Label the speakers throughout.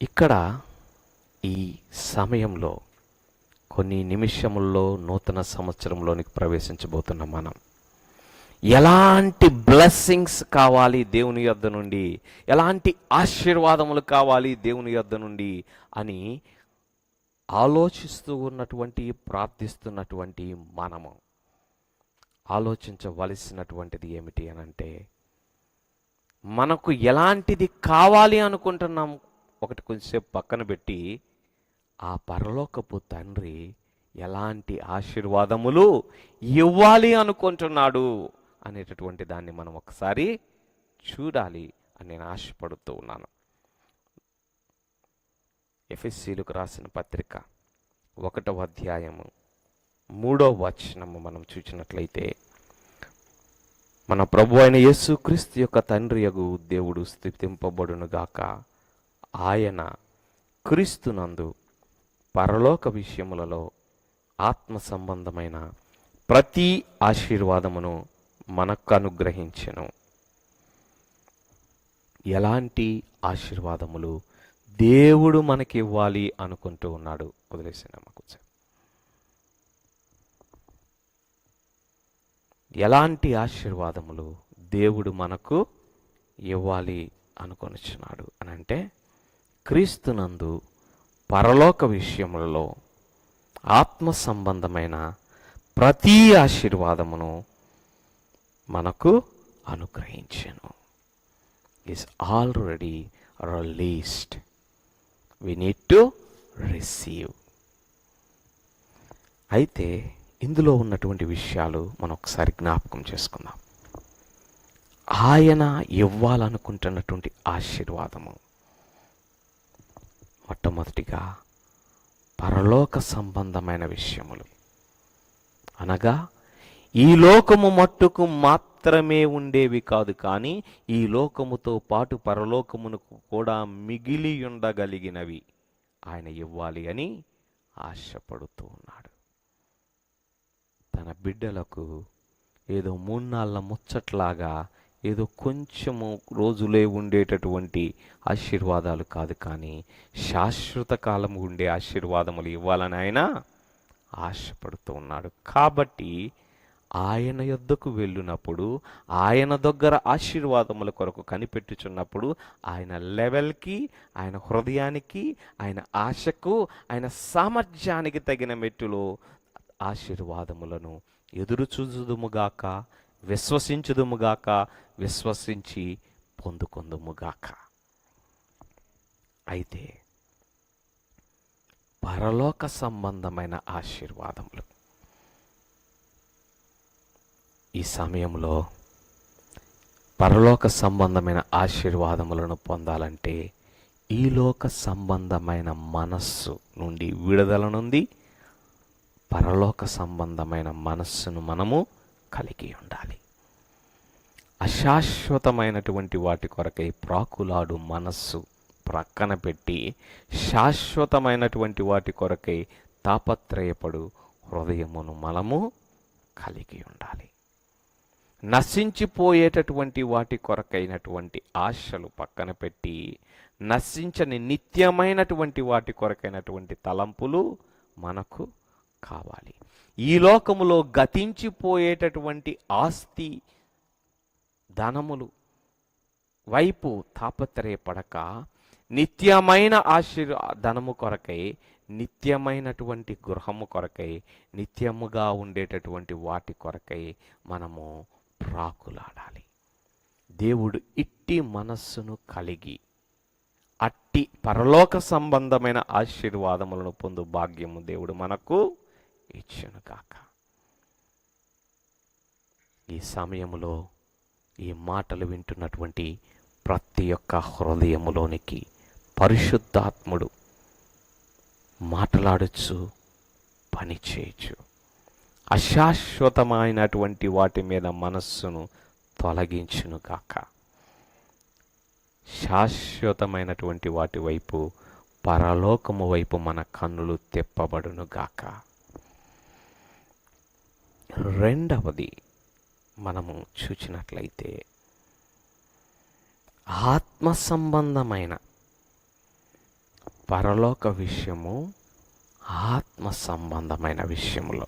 Speaker 1: ఇక్కడ ఈ సమయంలో కొన్ని నిమిషముల్లో నూతన సంవత్సరంలోనికి ప్రవేశించబోతున్నాం మనం. ఎలాంటి బ్లెస్సింగ్స్ కావాలి దేవుని యొద్ద నుండి? ఎలాంటి ఆశీర్వాదములు కావాలి దేవుని యొద్ద నుండి? అని ఆలోచిస్తూ ఉన్నటువంటి ప్రార్థిస్తున్నటువంటి మనము ఆలోచించవలసినటువంటిది ఏమిటి అని అంటే మనకు ఎలాంటిది కావాలి అనుకుంటున్నాం ఒకటి కొంచెంసేపు పక్కన పెట్టి ఆ పరలోకపు తండ్రి ఎలాంటి ఆశీర్వాదములు ఇవ్వాలి అనుకుంటున్నాడు? అనేటటువంటి దాన్ని మనం ఒకసారి చూడాలి అని నేను ఆశపడుతూ ఉన్నాను. ఎఫ్ఎస్సీలకు రాసిన పత్రిక ఒకటవ అధ్యాయము మూడో వచనము మనం చూసినట్లయితే మన ప్రభు అయిన యేసుక్రీస్తు యొక్క తండ్రి యగు దేవుడు స్థితింపబడునుగాక. ఆయన క్రీస్తునందు పరలోక విషయములలో ఆత్మ సంబంధమైన ప్రతి ఆశీర్వాదమును మనకు అనుగ్రహించెను. ఎలాంటి ఆశీర్వాదములు దేవుడు మనకి ఇవ్వాలి అనుకుంటూ ఉన్నాడు. వదిలేసిన మాకు ఎలాంటి ఆశీర్వాదములు దేవుడు మనకు ఇవ్వాలి అనుకొనిచున్నాడు అని అంటే క్రీస్తునందు పరలోక విషయములలో ఆత్మ సంబంధమైన ప్రతి ఆశీర్వాదమును మనకు అనుగ్రహించాను. Is already released we need to receive అయితే ఇందులో ఉన్నటువంటి విషయాలు మనం ఒకసారి జ్ఞాపకం చేసుకుందాం. ఆయన ఇవ్వాలనుకుంటున్నటువంటి ఆశీర్వాదము. మొట్టమొదటిగా పరలోక సంబంధమైన విషయములు. అనగా ఈ లోకము మట్టుకు మాత్రమే ఉండేవి కాదు కానీ ఈ లోకముతో పాటు పరలోకమునకు కూడా మిగిలి ఉండగలిగినవి ఆయన ఇవ్వాలి అని ఆశపడుతూ ఉన్నాడు. తన బిడ్డలకు ఏదో మూన్నాళ్ళ ముచ్చట్లాగా ఏదో కొంచెము రోజులే ఉండేటటువంటి ఆశీర్వాదాలు కాదు కానీ శాశ్వత కాలం ఉండే ఆశీర్వాదములు ఇవ్వాలని ఆయన ఆశపడుతూ ఉన్నాడు. కాబట్టి ఆయన యొద్దకు వెళ్ళినప్పుడు ఆయన దగ్గర ఆశీర్వాదముల కొరకు కనిపెట్టుచున్నప్పుడు ఆయన లెవెల్కి ఆయన హృదయానికి ఆయన ఆశకు ఆయన సామర్థ్యానికి తగిన మెట్టులో ఆశీర్వాదములను ఎదురు చూచుదుముగాక విశ్వసించుదుముగాక విశ్వసించి పొందుకుందుముగాక. అయితే పరలోక సంబంధమైన ఆశీర్వాదములు. ఈ సమయంలో పరలోక సంబంధమైన ఆశీర్వాదములను పొందాలంటే ఈ లోక సంబంధమైన మనస్సు నుండి విడుదల నుండి పరలోక సంబంధమైన మనస్సును మనము కలిగి ఉండాలి. అశాశ్వతమైనటువంటి వాటి కొరకై ప్రాకులాడు మనస్సు ప్రక్కన పెట్టి శాశ్వతమైనటువంటి వాటి కొరకై తాపత్రయపడు హృదయమును మనము కలిగి ఉండాలి. నశించిపోయేటటువంటి వాటి కొరకైనటువంటి ఆశలు పక్కన పెట్టి నశించని నిత్యమైనటువంటి వాటి కొరకైనటువంటి తలంపులు మనకు కావాలి. ఈ లోకములో గతించిపోయేటటువంటి ఆస్తి ధనములు వైపు తాపత్రయపడక నిత్యమైన ఆశీర్ ధనము కొరకై నిత్యమైనటువంటి గృహము కొరకై నిత్యముగా ఉండేటటువంటి వాటి కొరకై మనము ప్రాకులాడాలి. దేవుడు ఇట్టి మనస్సును కలిగి అట్టి పరలోక సంబంధమైన ఆశీర్వాదములను పొందు భాగ్యము దేవుడు మనకు ఇచ్చును కాక ఈ సమయంలో ఈ మాటలు వింటున్నటువంటి ప్రతి ఒక్క హృదయములోనికి పరిశుద్ధాత్ముడు మాట్లాడచ్చు పని చేయొచ్చు అశాశ్వతమైనటువంటి వాటి మీద మనస్సును తొలగించును కాక శాశ్వతమైనటువంటి వాటి వైపు పరలోకము వైపు మన కన్నులు తెప్పబడును గాక. రెండవది మనము చూచినట్లయితే ఆత్మ సంబంధమైన పరలోక విషయము ఆత్మ సంబంధమైన విషయములో.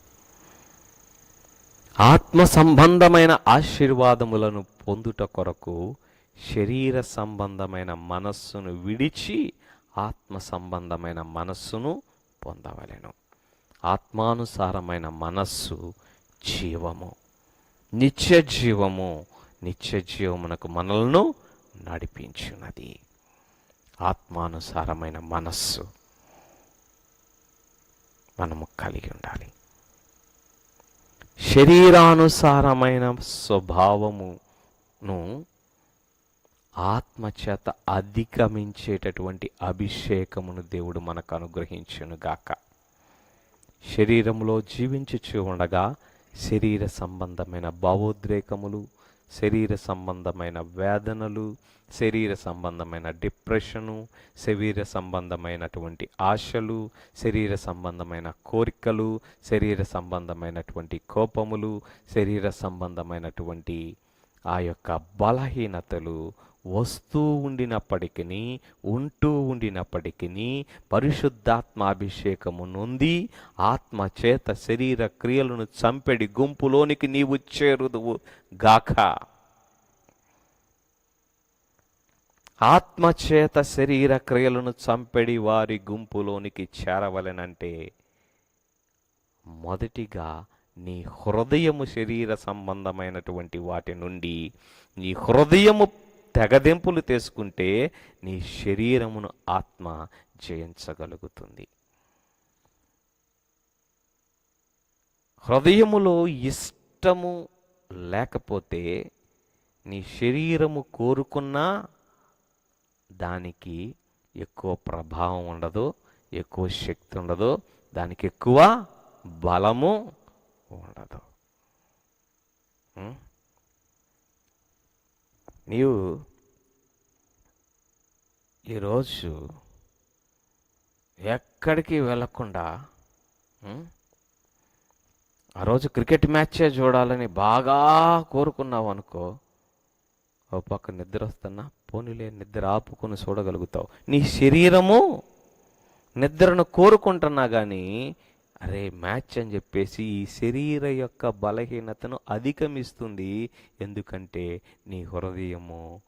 Speaker 1: ఆత్మ సంబంధమైన ఆశీర్వాదములను పొందుట కొరకు శరీర సంబంధమైన మనస్సును విడిచి ఆత్మ సంబంధమైన మనస్సును పొందవలెను. ఆత్మానుసారమైన మనస్సు జీవము. నిత్య జీవము నిత్య జీవమునకు మనలను నడిపించున్నది ఆత్మానుసారమైన మనస్సు మనము కలిగి ఉండాలి. శరీరానుసారమైన స్వభావమును ఆత్మచేత అధిగమించేటటువంటి అభిషేకమును దేవుడు మనకు అనుగ్రహించును గాక శరీరములో జీవించుచు ఉండగా శరీర సంబంధమైన భావోద్రేకములు శరీర సంబంధమైన వేదనలు శరీర సంబంధమైన డిప్రెషను శరీర సంబంధమైనటువంటి ఆశలు శరీర సంబంధమైన కోరికలు శరీర సంబంధమైనటువంటి కోపములు శరీర సంబంధమైనటువంటి ఆ యొక్క బలహీనతలు వస్తూ ఉండినప్పటికీ ఉంటూ ఉండినప్పటికీ పరిశుద్ధాత్మాభిషేకము నొంది ఆత్మ చేత శరీర క్రియలను చంపెడి గుంపులోనికి నీవు చేరుదువు గాక. ఆత్మచేత శరీర క్రియలను చంపెడి వారి గుంపులోనికి చేరవలెనంటే మొదటిగా నీ హృదయము శరీర సంబంధమైనటువంటి వాటి నుండి నీ హృదయము తెగదెంపులు తీసుకుంటే నీ శరీరమును ఆత్మ జయించగలుగుతుంది. హృదయములో ఇష్టము లేకపోతే నీ శరీరము కోరుకున్నా దానికి ఎక్కువ ప్రభావం ఉండదు ఎక్కువ శక్తి ఉండదు దానికి ఎక్కువ బలము ఉండదు. నీవు ఈరోజు ఎక్కడికి వెళ్ళకుండా ఆ రోజు క్రికెట్ మ్యాచే చూడాలని బాగా కోరుకున్నావు అనుకో ఓ పక్క నిద్ర వస్తున్నా పోనీలే నిద్ర ఆపుకొని చూడగలుగుతావు. నీ శరీరము నిద్రను కోరుకుంటున్నా కానీ అరే మ్యాచ్ అని చెప్పేసి ఈ శరీర యొక్క బలహీనతను అధిగమిస్తుంది. ఎందుకంటే నీ హృదయము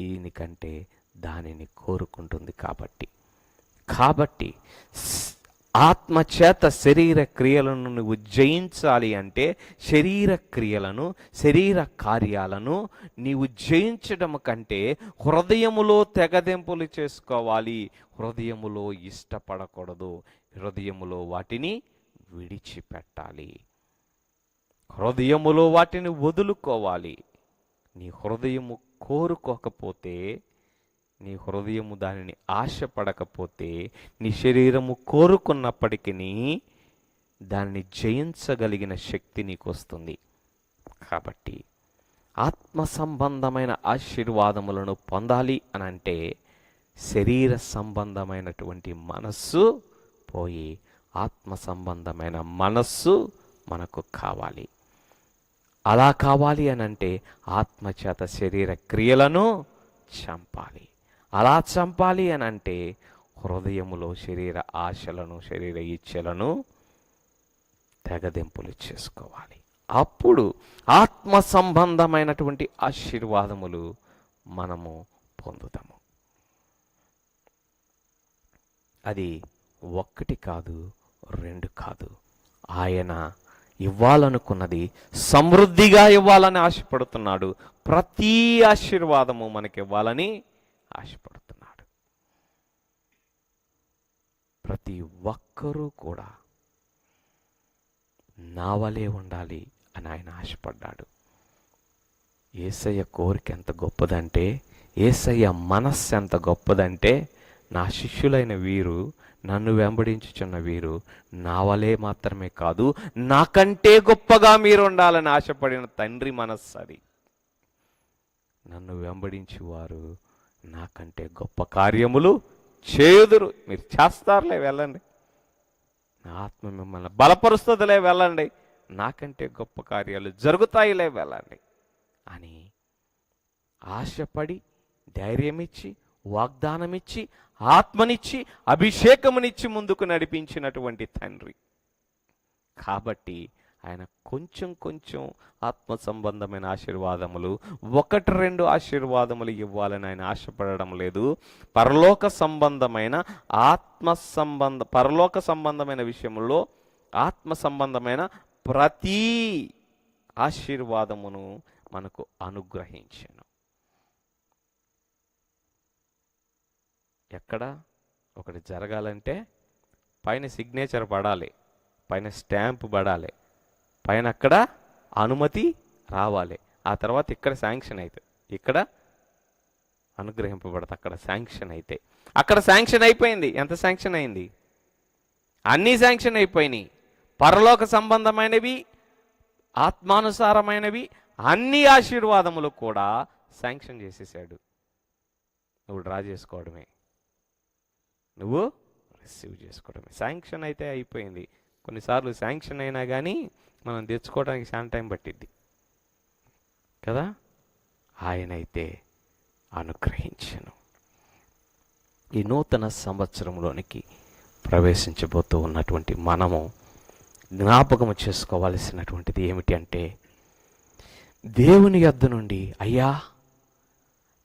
Speaker 1: ఈయనకంటే దానిని కోరుకుంటుంది కాబట్టి. కాబట్టి ఆత్మచేత ఆత్మ చేత శరీర క్రియలను నువ్వు జయించాలి అంటే శరీర క్రియలను శరీర కార్యాలను నీవు జయించడం కంటే హృదయములో తెగదెంపులు చేసుకోవాలి. హృదయములో ఇష్టపడకూడదు. హృదయములో వాటిని విడిచిపెట్టాలి. హృదయములో వాటిని వదులుకోవాలి. నీ హృదయము కోరుకోకపోతే నీ హృదయము దానిని ఆశపడకపోతే నీ శరీరము కోరుకున్నప్పటికీ దానిని జయించగలిగిన శక్తి నీకు వస్తుంది కాబట్టి ఆత్మ సంబంధమైన ఆశీర్వాదములను పొందాలి అని అంటే శరీర సంబంధమైనటువంటి మనస్సు పోయి ఆత్మ సంబంధమైన మనస్సు మనకు కావాలి. అలా కావాలి అని అంటే ఆత్మచేత శరీర క్రియలను చంపాలి. అలా చంపాలి అని అంటే హృదయములో శరీర ఆశలను శరీర ఇచ్ఛలను తెగదెంపులు చేసుకోవాలి. అప్పుడు ఆత్మ సంబంధమైనటువంటి ఆశీర్వాదములు మనము పొందుతాము. అది ఒక్కటి కాదు రెండు కాదు. ఆయన ఇవ్వాలనుకున్నది సమృద్ధిగా ఇవ్వాలని ఆశపడుతున్నాడు. ప్రతి ఆశీర్వాదము మనకి ఇవ్వాలని ఆశపడుతున్నాడు. ప్రతి ఒక్కరూ కూడా నా వలే ఉండాలి అని ఆయన ఆశపడ్డాడు. ఏసయ్య కోరిక ఎంత గొప్పదంటే ఏసయ్య మనస్సు ఎంత గొప్పదంటే నా శిష్యులైన వీరు నన్ను వెంబడించుచున్న వీరు నా వలే మాత్రమే కాదు నాకంటే గొప్పగా మీరు ఉండాలని ఆశపడిన తండ్రి మనస్సు అది. నన్ను వెంబడించి వారు నాకంటే గొప్ప కార్యములు చేయుదురు మీరు చేస్తారులే వెళ్ళండి. నా ఆత్మ మిమ్మల్ని బలపరుస్తుందిలే వెళ్ళండి. నాకంటే గొప్ప కార్యాలు జరుగుతాయిలే వెళ్ళండి అని ఆశపడి ధైర్యం ఇచ్చి వాగ్దానమిచ్చి ఆత్మనిచ్చి అభిషేకమునిచ్చి ముందుకు నడిపించినటువంటి తండ్రి. కాబట్టి ఆయన కొంచెం కొంచెం ఆత్మ సంబంధమైన ఆశీర్వాదములు ఒకటి రెండు ఆశీర్వాదములు ఇవ్వాలని ఆయన ఆశపడడం లేదు. పరలోక సంబంధమైన ఆత్మ సంబంధ పరలోక సంబంధమైన విషయంలో ఆత్మ సంబంధమైన ప్రతి ఆశీర్వాదమును మనకు అనుగ్రహించను. ఎక్కడ? ఒకటి జరగాలంటే పైన సిగ్నేచర్ పడాలి. పైన స్టాంప్ పడాలి. పైన అక్కడ అనుమతి రావాలి. ఆ తర్వాత ఇక్కడ శాంక్షన్ అవుతుంది ఇక్కడ అనుగ్రహింపబడదు అక్కడ శాంక్షన్ అయితే. అక్కడ శాంక్షన్ అయిపోయింది. ఎంత శాంక్షన్ అయింది? అన్నీ శాంక్షన్ అయిపోయినాయి. పరలోక సంబంధమైనవి ఆత్మానుసారమైనవి అన్ని ఆశీర్వాదములు కూడా శాంక్షన్ చేసేసాడు. నువ్వు డ్రా చేసుకోవడమే. నువ్వు రిసీవ్ చేసుకోవడమే. శాంక్షన్ అయితే అయిపోయింది. కొన్నిసార్లు శాంక్షన్ అయినా కానీ మనం తెచ్చుకోవడానికి చాలా టైం పట్టిద్ది. కదా? ఆయనైతే అనుగ్రహించను. ఈ నూతన సంవత్సరంలోనికి ప్రవేశించబోతూ ఉన్నటువంటి మనము జ్ఞాపకము చేసుకోవాల్సినటువంటిది ఏమిటి అంటే దేవుని యొద్ద నుండి అయ్యా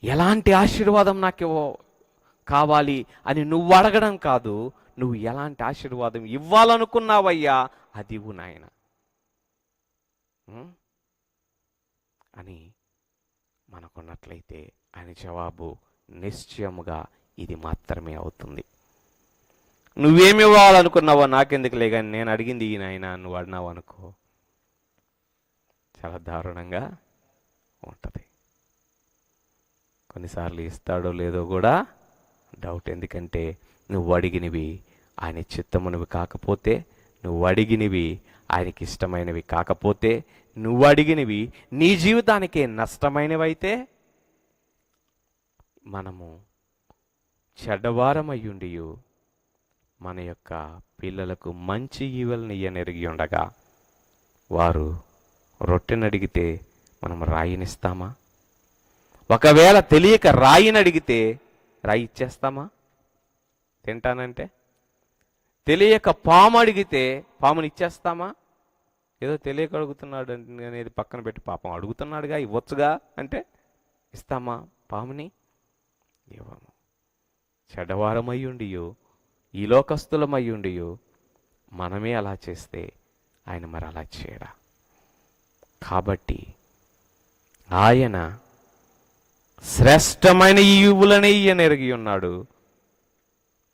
Speaker 1: ఎలాంటి ఆశీర్వాదం నాకు కావాలి అని నువ్వు అడగడం కాదు నువ్వు ఎలాంటి ఆశీర్వాదం ఇవ్వాలనుకున్నావయ్యా? అది నాయన. అని మనకున్నట్లయితే ఆయన జవాబు నిశ్చయముగా ఇది మాత్రమే అవుతుంది. నువ్వేమి ఇవ్వాలనుకున్నావో నాకెందుకులే కానీ నేను అడిగింది ఈ నాయన నువ్వు అడినావు అనుకో. చాలా దారుణంగా ఉంటుంది. కొన్నిసార్లు ఇస్తాడో లేదో కూడా డౌట్ ఎందుకంటే నువ్వు అడిగినవి ఆయన చిత్తమునివి కాకపోతే నువ్వు అడిగినవి ఆయనకి ఇష్టమైనవి కాకపోతే నువ్వు అడిగినవి నీ జీవితానికి నష్టమైనవైతే మనము చెడ్డవారమయ్యుండియు మన యొక్క పిల్లలకు మంచి ఈవెల్ని ఎరిగి ఉండగా వారు రొట్టెని అడిగితే మనం రాయినిస్తామా? ఒకవేళ తెలియక రాయిని అడిగితే రాయి ఇచ్చేస్తామా తింటానంటే? తెలియక పాము అడిగితే పాముని ఇచ్చేస్తామా? ఏదో తెలియక అడుగుతున్నాడు అనేది పక్కన పెట్టి పాపం అడుగుతున్నాడుగా ఇవ్వచ్చుగా అంటే ఇస్తామా పాముని? ఇవ్వము. చెడ్డవారమయ్యుండియో ఈ లోకస్తులమయ్యుండియో మనమే అలా చేస్తే ఆయన మరి అలా చేయడా కాబట్టి ఆయన శ్రేష్టమైన ఈవులనే ఈయన ఎరిగి ఉన్నాడు.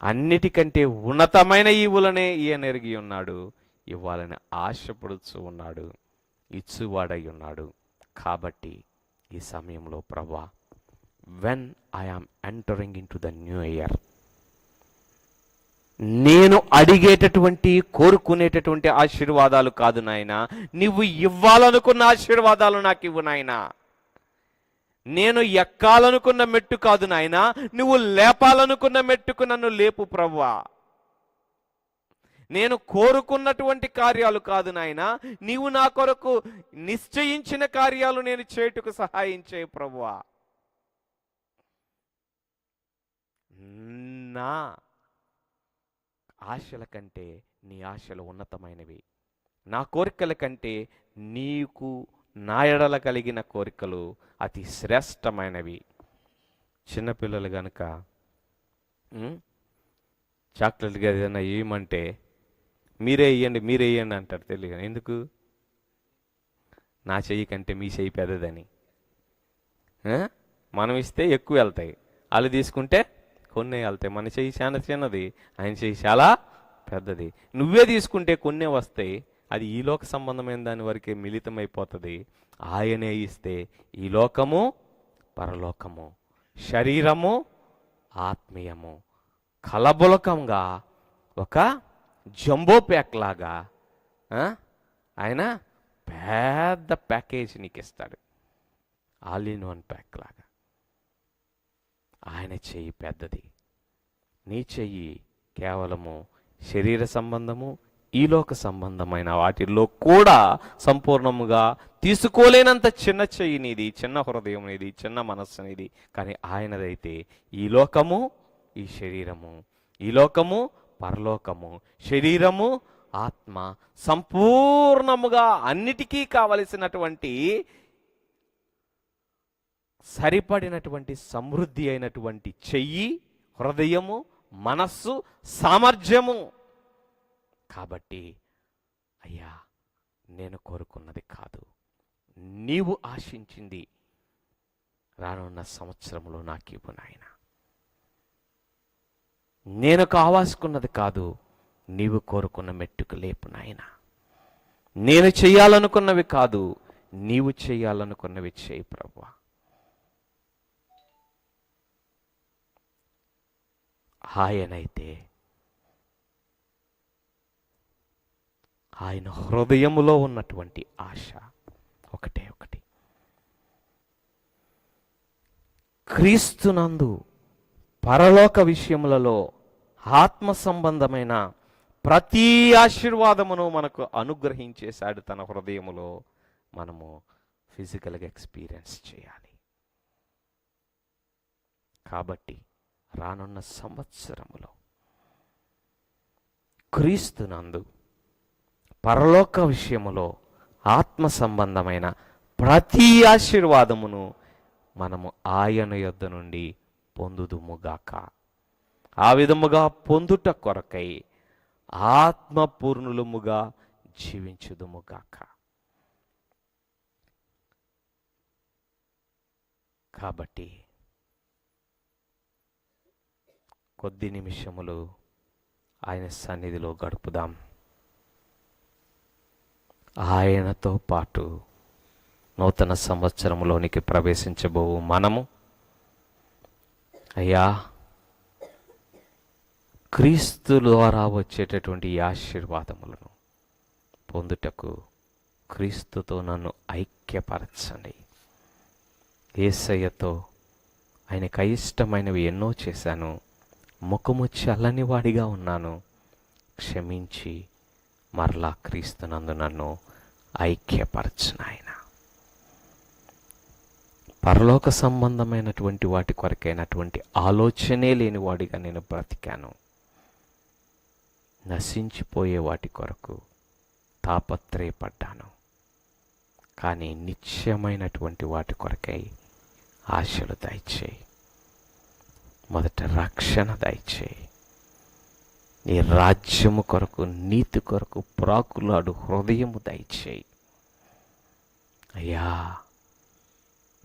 Speaker 1: అన్నిటికంటే ఉన్నతమైన ఈవులనే ఈయన ఎరిగి ఉన్నాడు. ఇవ్వాలని ఆశపడుచు ఉన్నాడు. ఇచ్చువాడై ఉన్నాడు. కాబట్టి ఈ సమయంలో ప్రభా when I am entering into the new year నేను అడిగేటటువంటి కోరుకునేటటువంటి ఆశీర్వాదాలు కాదు నాయన. నువ్వు ఇవ్వాలనుకున్న ఆశీర్వాదాలు నాకు ఇవ్వు నాయనా. నేను ఎక్కాలనుకున్న మెట్టు కాదు నాయనా నువ్వు లేపాలనుకున్న మెట్టుకు నన్ను లేపు ప్రవ్వా. నేను కోరుకున్నటువంటి కార్యాలు కాదు నాయనా నీవు నా కొరకు నిశ్చయించిన కార్యాలు నేను చేయుటకు సహాయం చేయ ప్రవ్వా. నా ఆశల కంటే నీ ఆశలు ఉన్నతమైనవి. నా కోరికల కంటే నీకు నా ఎడల కలిగిన కోరికలు అతి శ్రేష్టమైనవి. చిన్నపిల్లలు కనుక చాక్లెట్గా ఏదైనా ఇవ్వమంటే మీరే ఇవ్వండి మీరే ఇవ్వండి అంటారు తెలియదు ఎందుకు? నా చెయ్యి కంటే మీ చెయ్యి పెద్దదని. మనం ఇస్తే ఎక్కువ వెళ్తాయి. వాళ్ళు తీసుకుంటే కొన్ని వెళ్తాయి. మన చెయ్యి చాలా చిన్నది ఆయన చెయ్యి చాలా పెద్దది. నువ్వే తీసుకుంటే కొన్నే వస్తాయి. అది ఈ లోక సంబంధమైన దాని వరకే మిళితమైపోతుంది. ఆయనే ఇస్తే ఈ లోకము పరలోకము. శరీరము ఆత్మీయము. కలబులకంగా ఒక జంబో ప్యాక్ లాగా ఆయన పెద్ద ప్యాకేజ్ నీకు ఇస్తాడు ఆల్ ఇన్ వన్ ప్యాక్ లాగా. ఆయన చెయ్యి పెద్దది. నీ చెయ్యి కేవలము శరీర సంబంధము ఈలోక సంబంధమైన వాటిల్లో కూడా సంపూర్ణముగా తీసుకోలేనంత చిన్న చెయ్యినిది చిన్న హృదయం నీది చిన్న మనస్సు అనేది కానీ ఆయనదైతే ఈ లోకము ఈ శరీరము. ఈ లోకము పరలోకము. శరీరము ఆత్మ సంపూర్ణముగా అన్నిటికీ కావలసినటువంటి సరిపడినటువంటి సమృద్ధి అయినటువంటి చెయ్యి హృదయము మనస్సు సామర్థ్యము. కాబట్టి అయ్యా నేను కోరుకున్నది కాదు. నీవు ఆశించింది రానున్న సంవత్సరంలో నాకు ఇవ్వు నాయన. నేను కావాల్సుకున్నది కాదు నీవు కోరుకున్న మెట్టుకు లేపు నాయన. నేను చేయాలనుకున్నవి కాదు నీవు చేయాలనుకున్నవి చేయి ప్రభు ఆయనైతే ఆయన హృదయములో ఉన్నటువంటి ఆశ. ఒకటే ఒకటి. క్రీస్తునందు పరలోక విషయములలో ఆత్మ సంబంధమైన ప్రతి ఆశీర్వాదమును మనకు అనుగ్రహించేశాడు తన హృదయములో మనము ఫిజికల్గా ఎక్స్పీరియన్స్ చేయాలి. కాబట్టి రానున్న సంవత్సరములో క్రీస్తునందు పరలోక విషయములో ఆత్మ సంబంధమైన ప్రతి ఆశీర్వాదమును మనము ఆయన యొద్ద నుండి పొందుదుముగాక. ఆ విధముగా పొందుట కొరకై ఆత్మపూర్ణులముగా జీవించుదుముగాక. కాబట్టి కొద్ది నిమిషములు ఆయన సన్నిధిలో గడుపుదాం. ఆయనతో పాటు నూతన సంవత్సరంలోనికి ప్రవేశించబోవు మనము. అయ్యా క్రీస్తు ద్వారా వచ్చేటటువంటి ఆశీర్వాదములను పొందుటకు క్రీస్తుతో నన్ను ఐక్యపరచండి. ఏసయ్యతో ఆయనకు అయిష్టమైనవి ఎన్నో చేశాను. ముఖము చల్లని వాడిగా ఉన్నాను. క్షమించి మరలా క్రీస్తునందు నన్ను ఐక్యపరచునాయన పరలోక సంబంధమైనటువంటి వాటి కొరకైనటువంటి ఆలోచనే లేని వాడిగా నేను బ్రతికాను. నశించిపోయే వాటి కొరకు తాపత్రయపడ్డాను. కానీ నిత్యమైనటువంటి వాటి కొరకై ఆశలు దయచేయి. మొదట రక్షణ దయచేయి. నీ రాజ్యము కొరకు నీతి కొరకు ప్రాకులాడు హృదయము దయచేయి. అయ్యా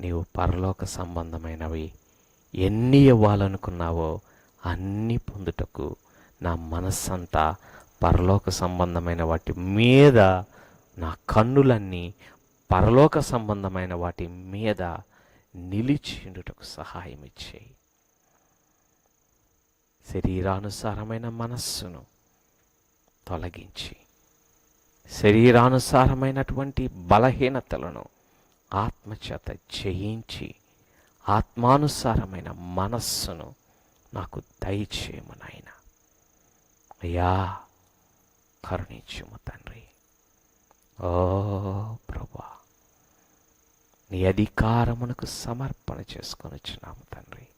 Speaker 1: నీవు పరలోక సంబంధమైనవి ఎన్ని ఇవ్వాలనుకున్నావో అన్నీ పొందుటకు నా మనస్సంతా పరలోక సంబంధమైన వాటి మీద నా కన్నులన్నీ పరలోక సంబంధమైన వాటి మీద నిలిచిండుటకు సహాయం ఇచ్చేయి శరీరానుసారమైన మనస్సును తొలగించి శరీరానుసారమైనటువంటి బలహీనతలను ఆత్మచేత జయించి ఆత్మానుసారమైన మనస్సును నాకు దయచేయము నాయన. అయ్యా కరుణించుము తండ్రి. ఓ ప్రభా నీ అధికారమునకు సమర్పణ చేసుకొని వచ్చినాము తండ్రి.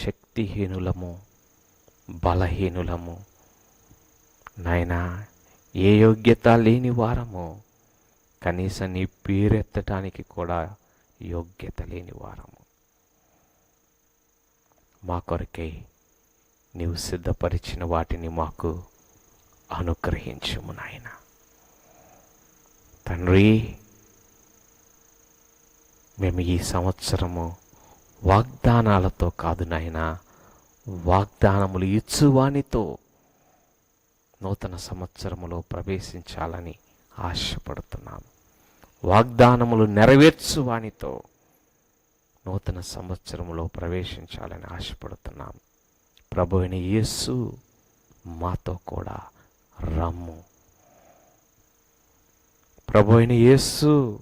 Speaker 1: శక్తిహీనులము బలహీనులము. నాయనా ఏ యోగ్యత లేని వారము కనీసం నీ పేరెత్తడానికి కూడా యోగ్యత లేని వారము. మా కొరకై నీవు సిద్ధపరిచిన వాటిని మాకు అనుగ్రహించుము నాయన. తండ్రి మేము ఈ సంవత్సరము వాగ్దానాలతో కాదు నాయన. వాగ్దానములు ఇచ్చువానితో నూతన సంవత్సరములో ప్రవేశించాలని ఆశపడుతున్నాము. వాగ్దానములు నెరవేర్చువానితో నూతన సంవత్సరములో ప్రవేశించాలని ఆశపడుతున్నాం ప్రభు అయిన మాతో కూడా రమ్ము. ప్రభు అయిన యేసు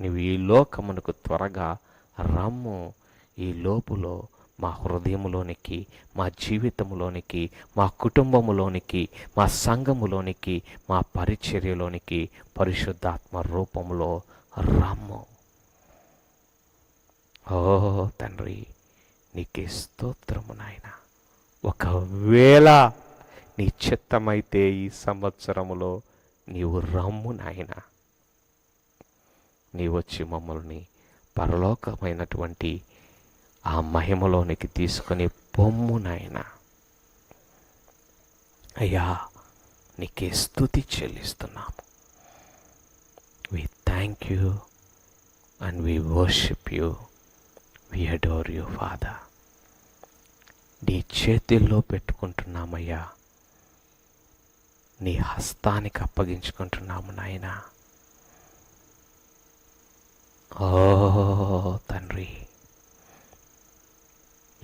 Speaker 1: నీవు ఈ లోకమునకు త్వరగా రమ్ము ఈ లోపులో మా హృదయములోనికి మా జీవితంలోనికి మా కుటుంబములోనికి మా సంఘములోనికి మా పరిచర్యలోనికి పరిశుద్ధాత్మ రూపంలో రమ్ము. ఓ తండ్రి నీకే స్తోత్రము నాయన. ఒకవేళ నీ చిత్తమైతే ఈ సంవత్సరములో నీవు రమ్ము నాయన. నీ వచ్చి మమ్మల్ని పరలోకమైనటువంటి ఆ మహిమలోనికి తీసుకుని పొమ్ము నాయన. అయ్యా నీకే స్థుతి చెల్లిస్తున్నాము. We thank you and we worship you we adore you father నీ చేతిల్లో పెట్టుకుంటున్నామయ్యా. నీ హస్తానికి అప్పగించుకుంటున్నాము నాయనా. ఓ తండ్రి.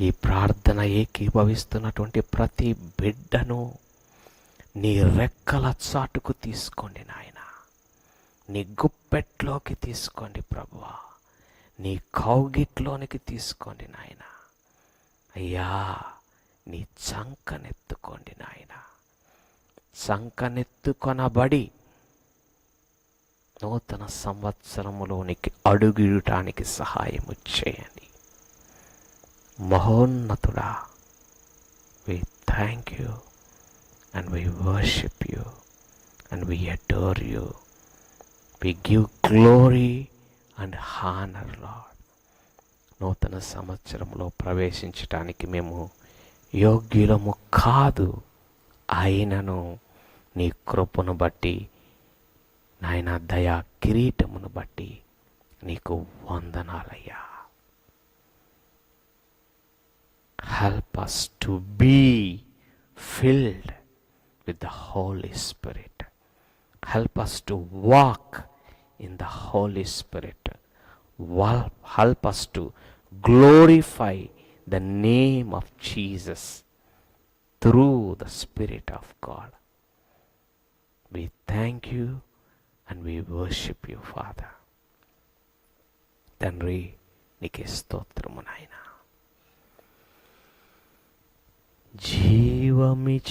Speaker 1: ఈ ప్రార్థన ఏకీభవిస్తున్నటువంటి ప్రతి బిడ్డను నీ రెక్కల చాటుకు తీసుకోండి నాయన. నీ గుప్పెట్లోకి తీసుకోండి ప్రభువా. నీ కౌగిట్లోనికి తీసుకోండి నాయన. అయ్యా నీ చంకనెత్తుకోండి నాయన. చంకనెత్తుకొనబడి నూతన సంవత్సరములోనికి అడుగిడటానికి సహాయము చేయండి. మహోన్నతుడా we thank you and we worship you and we adore you we give glory and honour laud నూతన సంవత్సరంలో ప్రవేశించటానికి మేము యోగ్యులము కాదు. అయినను నీ కృపను బట్టి నాయన దయా కిరీటమును బట్టి నీకు వందనాలయ్యా help us to be filled with the Holy Spirit. Help us to walk in the Holy Spirit. Wal- Help us to glorify the name of Jesus through the Spirit of God. We thank you and we worship you, Father. తండ్రి నీకే స్తోత్రము నాయనా జీవమిచి